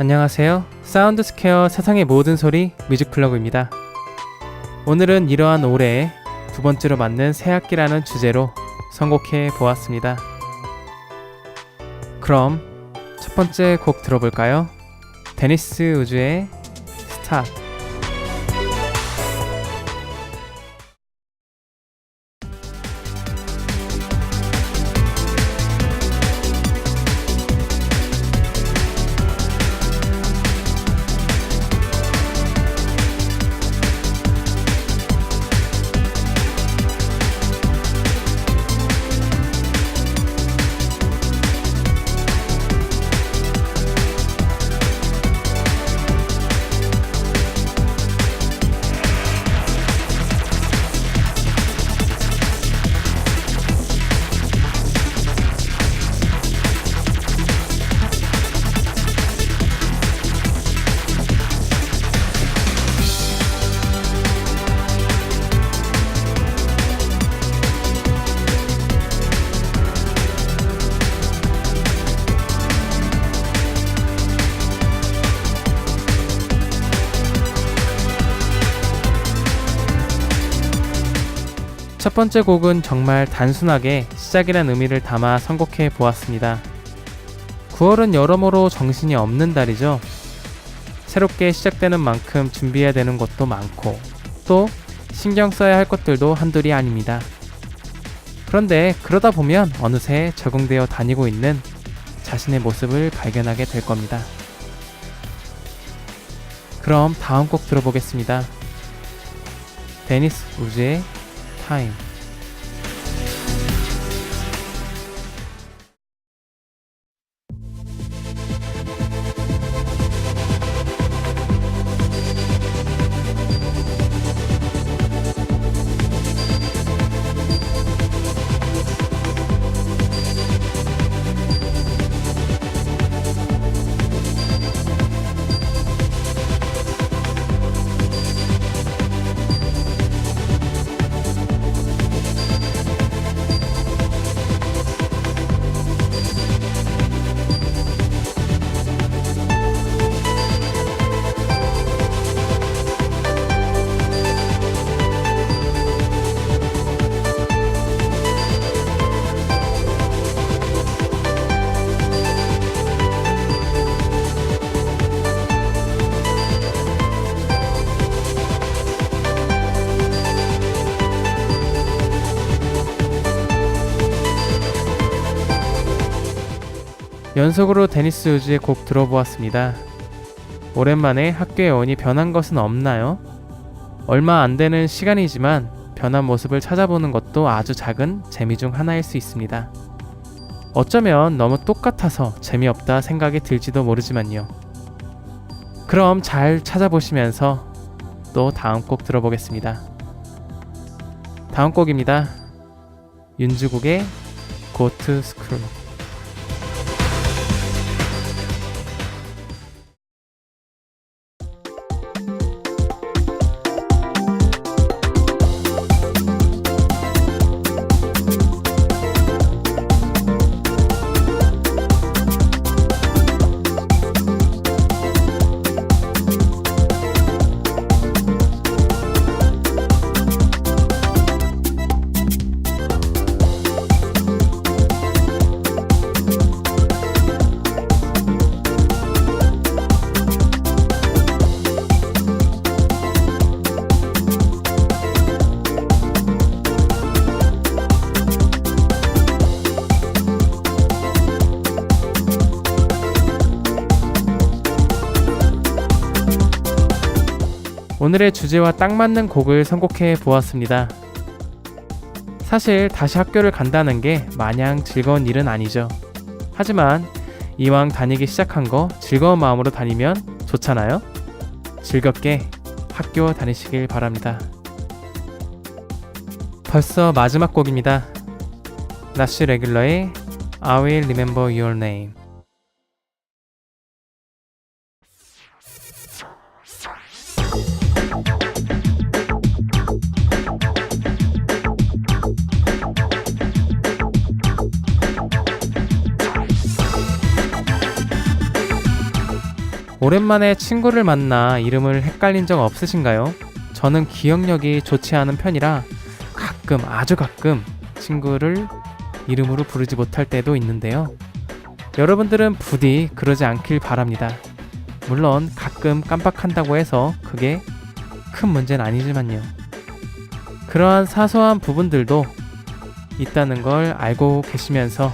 안녕하세요. 사운드 스퀘어 세상의 모든 소리 뮤직플러그입니다. 오늘은 이러한 올해의 두 번째로 맞는 새 학기라는 주제로 선곡해 보았습니다. 그럼 첫 번째 곡 들어볼까요? 데니스 우주의 스탑. 첫 번째 곡은 정말 단순하게 시작이란 의미를 담아 선곡해 보았습니다. 9월은 여러모로 정신이 없는 달이죠. 새롭게 시작되는 만큼 준비해야 되는 것도 많고 또 신경 써야 할 것들도 한둘이 아닙니다. 그런데 그러다 보면 어느새 적응되어 다니고 있는 자신의 모습을 발견하게 될 겁니다. 그럼 다음 곡 들어보겠습니다. 데니스 우즈의 time. 연속으로 데니스 우즈의 곡 들어보았습니다. 오랜만에 학교의 원이 변한 것은 없나요? 얼마 안 되는 시간이지만 변한 모습을 찾아보는 것도 아주 작은 재미 중 하나일 수 있습니다. 어쩌면 너무 똑같아서 재미없다 생각이 들지도 모르지만요. 그럼 잘 찾아보시면서 또 다음 곡 들어보겠습니다. 다음 곡입니다. 윤주국의 Go to School. 오늘의 주제와 딱 맞는 곡을 선곡해 보았습니다. 사실 다시 학교를 간다는 게 마냥 즐거운 일은 아니죠. 하지만 이왕 다니기 시작한 거 즐거운 마음으로 다니면 좋잖아요. 즐겁게 학교 다니시길 바랍니다. 벌써 마지막 곡입니다. 나시 레귤러의 I Will Remember Your Name. 오랜만에 친구를 만나 이름을 헷갈린 적 없으신가요? 저는 기억력이 좋지 않은 편이라 가끔 아주 가끔 친구를 이름으로 부르지 못할 때도 있는데요. 여러분들은 부디 그러지 않길 바랍니다. 물론 가끔 깜빡한다고 해서 그게 큰 문제는 아니지만요. 그러한 사소한 부분들도 있다는 걸 알고 계시면서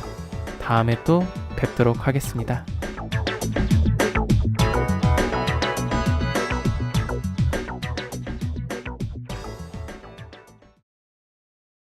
다음에 또 뵙도록 하겠습니다.